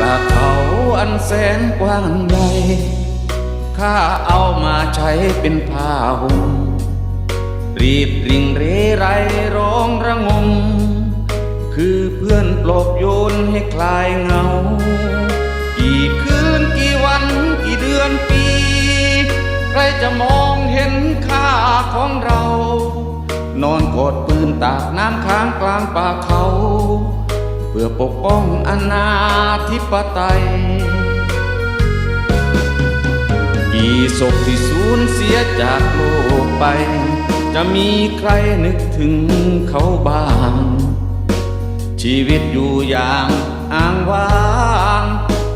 ปากเขาอันแสนกว้างใหญ่ข้าเอามาใช้เป็นผ้าห่มรีบริ่งเรไรร้องระงม คือเพื่อนปลอบโยนให้คลายเหงา กี่คืนกี่วันกี่เดือนปี ใครจะมองเห็นค่าของเรา นอนกอดปืนตากน้ำค้างกลางป่าเขา พื่อปกป้องอนาธิปไตยกี่ศพที่สูญเสียจากโลกไป จะมีใครนึกถึงเขาบ้าง ชีวิตอยู่อย่างอ้างว้าง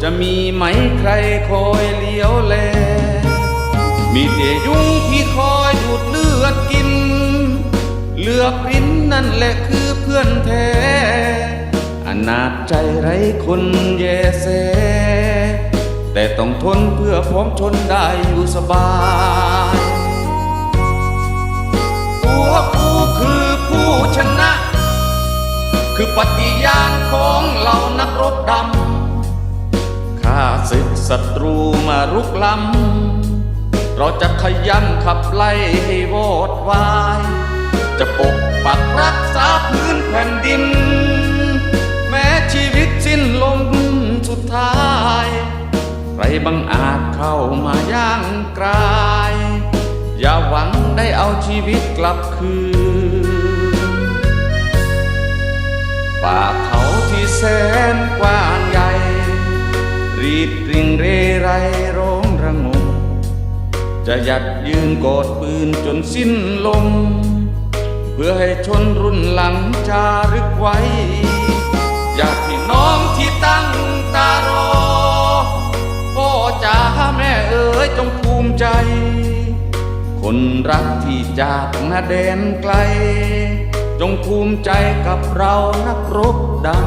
จะมีไหมใครคอยเลี้ยวแล มีแต่ยุงที่คอยดูดเลือดกิน เลือกริ้นนั่นแหละคือเพื่อนแท้อ นาจใจไร้คนแยแสแต่ต้องทนเพื่อพร้อมชนได้อยู่สบาย ตัวกูคือผู้ชนะ คือปฏิญาณของเหล่านักรบดำข้าศึกศัตรูมารุกล้ำเราจะขย้ำขับไล่ให้วอดวาย จะปกปักรักษาพื้นแผ่นดิน บังอาจเข้ามาย่างกลาย อย่าหวังได้เอาชีวิตกลับคืน ป่าเขาที่แสนกว้างใหญ่ รีดริ่งเรไรร้องระงม จะยัดยืนกอดปืนจนสิ้นลม เพื่อให้ชนรุ่นหลังจารึกไว้ อยากพี่น้องที่ตั้ง คนรักที่จากนาแดนไกล จงภูมิใจกับเรานักรบดัง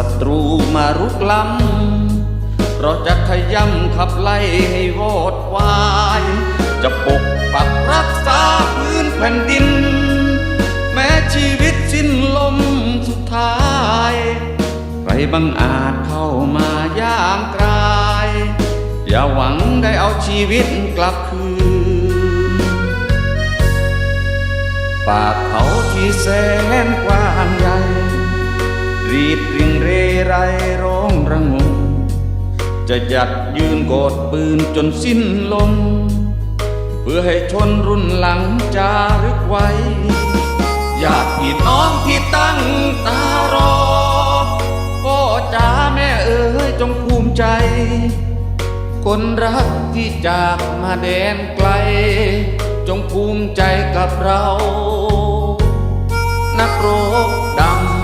ศัตรูมารุกล้ำเราจะขย้ำขับไล่ให้วอดวาย จะปกปักรักษาพื้นแผ่นดิน แม้ชีวิตสิ้นลมสุดท้าย ใครบังอาจเข้ามาย่างกลาย อย่าหวังได้เอาชีวิตกลับคืน ปากเขาที่แสนกว้างใหญ่รีดริง ไรร้องระงมจะหยัดยืนกอดปืนจนสิ้นลม เพื่อให้ชนรุ่นหลังจารึกไว้ญาติพี่น้องที่ตั้งตารอพ่อจ๋าแม่เอ๋ยจงภูมิใจ คนรักที่จากมาแดนไกล จงภูมิใจกับเรา นักรบดำ